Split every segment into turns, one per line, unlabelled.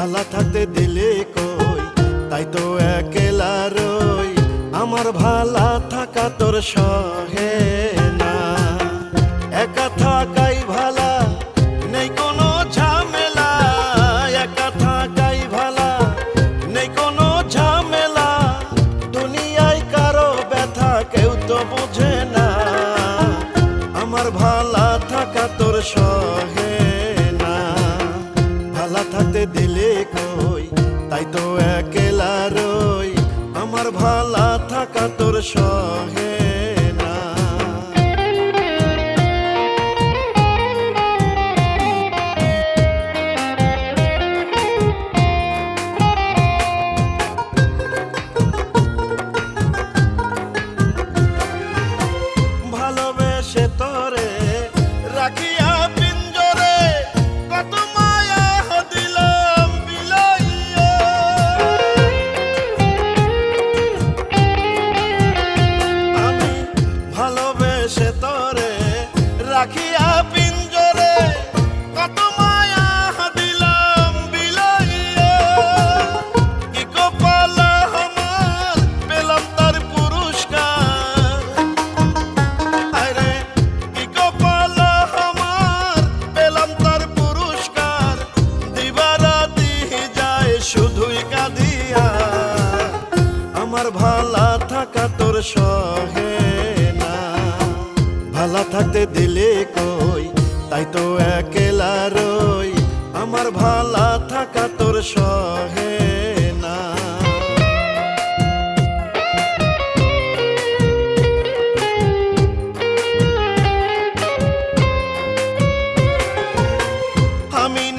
ভালা থাকতে দিলে কই? তাই তো একেলা রই। আমার ভালা থাকা তোর সহে না। একা থাকাই ভালা, নেই কোনো ঝামেলা। একা থাকাই ভালা, নেই কোনো ঝামেলা। দুনিয়ায় কারও ব্যথা কেউ তো বোঝে না। আমার ভালা থাকা তোর সহে তাই তো একেলা রই আমার ভালা থাকা তোর সহে ভালা থাকা তোর সহে না। ভালা থাকতে দিলে কই? তাই তো একেলা রই। আমার ভালা থাকা তোর সহে না। আমি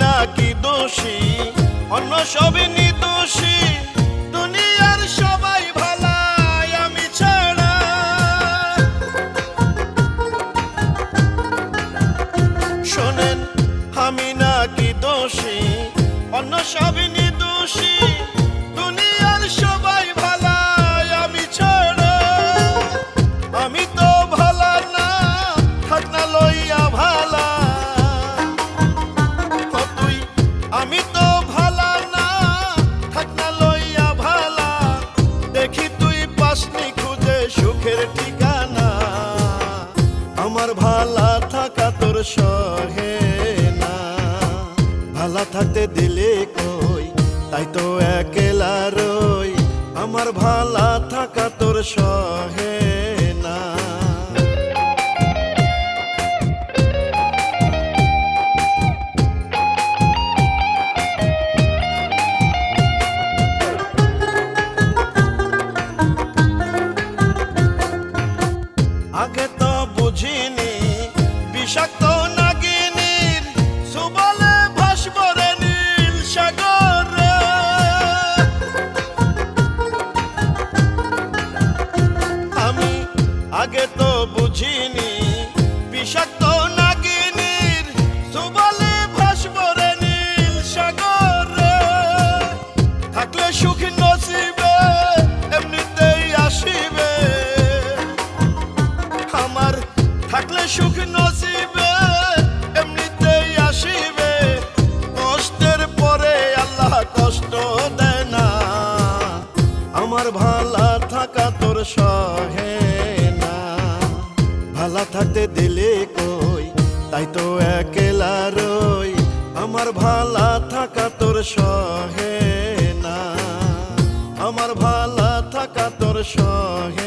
দোষী, অন্য সবই নির্দোষী দুনিয়ার সবাই ভালাই, আমি ছাড়া। আমি তো ভালা না, থাক লইয়া ভালা। তুই আমি তো ভালা না, থাক লইয়া ভালা। দেখি তুই পাসনি খুঁজে সুখের ঠিকানা। আমার ভালা থাকা তোর সহে ভালা থাকতে দিলে কই? তাই তো একেলা রই। আমার ভালা থাকা তোর সহে না। আগে তো বুঝিনি। বিষাক্ত নাগিনীর সুবলে ভাসবরে নীল সাগরে। থাকলে সুখ নসিবে, এমনিতেই আসিবে। আমার থাকলে সুখ নসিবে, এমনিতেই আসিবে। কষ্টের পরে আল্লাহ কষ্ট দেয় না। আমার ভালা থাকা তোর সহে ভালা থাকতে দিলে কই? তাই তো একেলা রই। আমার ভালা থাকা তোর সহে না। আমার ভালা থাকা তোর সহে